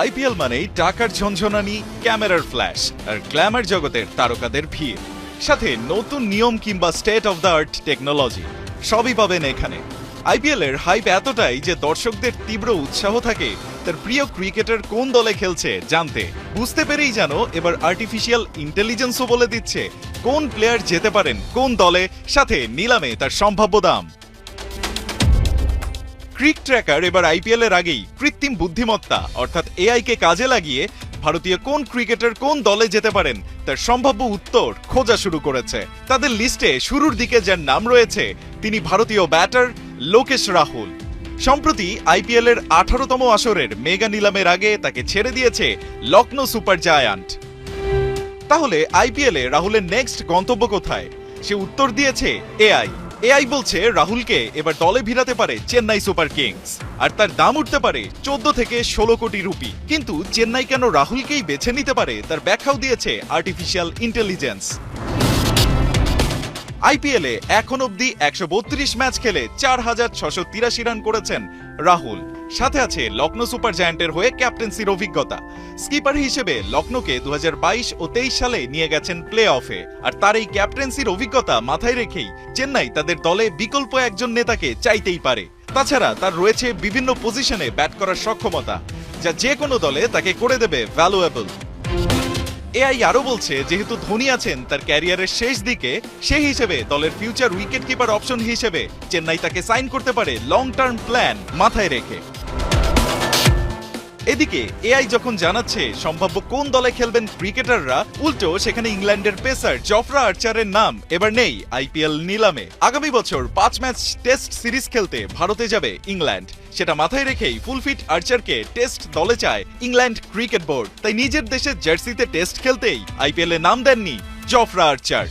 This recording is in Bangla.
আইপিএল মানেই টাকার ঝনঝনানি, ক্যামেরার ফ্ল্যাশ আর গ্ল্যামার জগতের তারকাদের ভিড়। সাথে নতুন নিয়ম কিংবা state of the art technology সবই পাবেন এখানে। আইপিএল এর হাইপ এতটাই যে দর্শকদের তীব্র উৎসাহ থাকে, তার প্রিয় ক্রিকেটার কোন দলে খেলছে জানতে, বুঝতে পেরেই জানো এবার আর্টিফিশিয়াল ইন্টেলিজেন্সও বলে দিচ্ছে, কোন প্লেয়ার যেতে পারেন, কোন দলে, সাথে নিলামে তার সম্ভাব্য দাম। ক্রিক ট্র্যাকার এবার আইপিএল এর আগেই কৃত্রিম বুদ্ধিমত্তা, অর্থাৎ এআই কে কাজে লাগিয়ে ভারতীয় কোন ক্রিকেটার কোন দলে যেতে পারেন, তার সম্ভাব্য উত্তর খোঁজা শুরু করেছে। তাদের লিস্টে শুরুর দিকে যার নাম রয়েছে, তিনি ভারতীয় ব্যাটার লোকেশ রাহুল। সম্প্রতি আইপিএল এর আঠারোতম আসরের মেগা নিলামের আগে তাকে ছেড়ে দিয়েছে লখনৌ সুপার জায়ান্ট। তাহলে আইপিএল রাহুলের নেক্সট গন্তব্য কোথায়? সে উত্তর দিয়েছে এআই এআই বলছে রাহুলকে এবার দলে ভিড়াতে পারে চেন্নাই সুপার কিংস। আর তার দাম উঠতে পারে চোদ্দ থেকে ষোলো কোটি রুপি। কিন্তু চেন্নাই কেন রাহুলকেই বেছে নিতে পারে তার ব্যাখ্যাও দিয়েছে আর্টিফিশিয়াল ইন্টেলিজেন্স আইপিএলে এখন অবধি একশো বত্রিশ ম্যাচ খেলে চার হাজার ছশো তিরাশি রান করেছেন রাহুল। সাথে আছে লখনৌ সুপার জায়ান্টের হয়ে ক্যাপ্টেন্সির অভিজ্ঞতা। স্কিপার হিসেবে লখনৌকে দু ও তেইশ সালে নিয়ে গেছেন প্লে অফে আর তার এই ক্যাপ্টেন্সির অভিজ্ঞতা মাথায় রেখেই চেন্নাই তাদের দলে বিকল্প একজন নেতাকে চাইতেই পারে। তাছাড়া তার রয়েছে বিভিন্ন পজিশনে ব্যাট করার সক্ষমতা, যা যে কোনো দলে তাকে করে দেবে ভ্যালুয়েবল এআই আরও বলছে, যেহেতু ধোনি আছেন তার ক্যারিয়ারের শেষ দিকে সেই হিসেবে দলের ফিউচার উইকেট কিপার অপশন হিসেবে চেন্নাই তাকে সাইন করতে পারে লং টার্ম প্ল্যান মাথায় রেখে। এদিকে এআই যখন জানাচ্ছে সম্ভাব্য কোন দলে খেলবেন ক্রিকেটাররা, উল্টো সেখানে ইংল্যান্ডের পেসার জফরা আর্চারের নাম এবার নেই আইপিএল নিলামে। আগামী বছর পাঁচ ম্যাচ টেস্ট সিরিজ খেলতে ভারতে যাবে ইংল্যান্ড। সেটা মাথায় রেখেই ফুলফিট আর্চারকে টেস্ট দলে চায় ইংল্যান্ড ক্রিকেট বোর্ড। তাই নিজের দেশের জার্সিতে টেস্ট খেলতেই আইপিএল নাম দেননি জফরা আর্চার।